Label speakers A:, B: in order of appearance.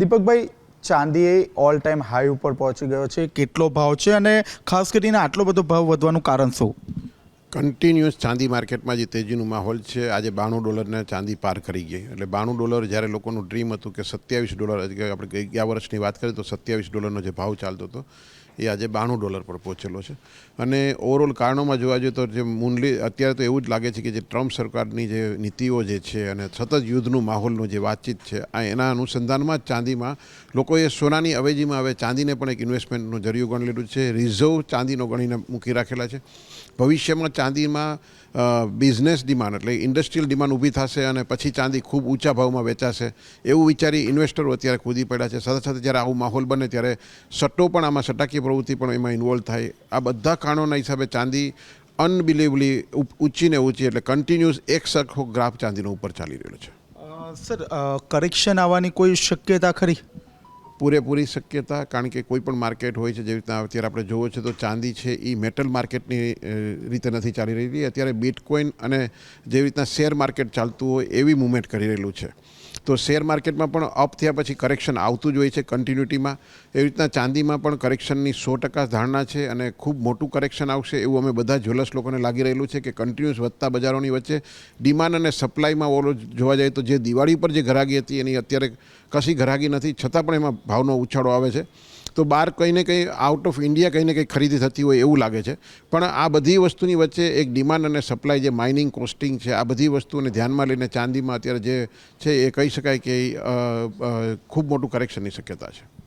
A: દીપકભાઈ ચાંદી all time high ઉપર પહોંચી ગયો છે. કેટલો ભાવ છે અને ખાસ કરીને આટલો બધો ભાવ વધવાનું કારણ શું?
B: કન્ટિન્યુઅસ ચાંદી માર્કેટમાં જે તેજીનું માહોલ છે, આજે બાણું ડોલરને ચાંદી પાર કરી ગઈ. એટલે બાણું ડોલર જ્યારે લોકોનું ડ્રીમ હતું કે સત્યાવીસ ડોલર આપણે ગયા વર્ષની વાત કરીએ તો સત્યાવીસ ડોલરનો જે ભાવ ચાલતો હતો એ આજે બાણું ડોલર પર પહોંચેલો છે. અને ઓવરઓલ કારણોમાં જોવા જોઈએ તો જે મૂનલી અત્યારે તો એવું જ લાગે છે કે જે ટ્રમ્પ સરકારની જે નીતિઓ જે છે અને સતત યુદ્ધનું માહોલનું જે વાતચીત છે, આ એના અનુસંધાનમાં ચાંદીમાં લોકોએ સોનાની અવેજીમાં હવે ચાંદીને પણ એક ઇન્વેસ્ટમેન્ટનું જરિયું ગણી લીધું છે. રિઝર્વ ચાંદીનો ગણીને મૂકી રાખેલા છે. ભવિષ્યમાં ચાંદીમાં બિઝનેસ ડિમાન્ડ એટલે ઇન્ડસ્ટ્રીયલ ડિમાન્ડ ઊભી થશે અને પછી ચાંદી ખૂબ ઊંચા ભાવમાં વેચાશે એવું વિચારી ઇન્વેસ્ટરો અત્યારે કૂદી પડ્યા છે. સાથે સાથે જ્યારે આવું માહોલ બને ત્યારે સટ્ટો પણ આમાં સટ્ટાકીય પ્રવૃત્તિ પણ એમાં ઇન્વોલ્વ થાય. આ બધા કારણોના હિસાબે ચાંદી અનબિલીવલી ઊંચી ને ઊંચી એટલે કન્ટિન્યુઅસ એક સરખો ગ્રાફ ચાંદીનો ઉપર ચાલી રહ્યો છે.
A: સર કરેક્શન આવવાની કોઈ શક્યતા ખરી?
B: પૂરેપૂરી શક્યતા કારણ કે કોઈ પણ માર્કેટ હોય છે જેવી રીતના અત્યારે આપણે જોવો છે તો ચાંદી છે એ મેટલ માર્કેટની રીતે નથી ચાલી રહી. અત્યારે બિટકોઇન અને જેવી રીતના શેર માર્કેટ ચાલતું હોય એવી મૂવમેન્ટ કરી રહેલું છે. તો શેર માર્કેટમાં પણ અપ થયા પછી કરેક્શન આવતું જ હોય છે કન્ટિન્યુટીમાં એવી રીતના ચાંદીમાં પણ કરેક્શનની સો ટકા ધારણા છે અને ખૂબ મોટું કરેક્શન આવશે એવું અમે બધા જ્વેલર્સ લોકોને લાગી રહેલું છે કે કન્ટિન્યુઅસ વધતા બજારોની વચ્ચે ડિમાન્ડ અને સપ્લાયમાં ઓલો જોવા જાય તો જે દિવાળી પર જે ઘરાગી હતી એની અત્યારે કશી ઘરાગી નથી, છતાં પણ એમાં ભાવનો ઉછાળો આવે છે. તો બહાર કંઈ ને કંઈ આઉટ ઓફ ઇન્ડિયા કંઈ ને કંઈ ખરીદી થતી હોય એવું લાગે છે. પણ આ બધી વસ્તુની વચ્ચે એક ડિમાન્ડ અને સપ્લાય જે માઇનિંગ કોસ્ટિંગ છે, આ બધી વસ્તુને ધ્યાનમાં લઈને ચાંદીમાં અત્યારે જે છે એ કહી શકાય કે ખૂબ મોટું કરેક્શનની શક્યતા છે.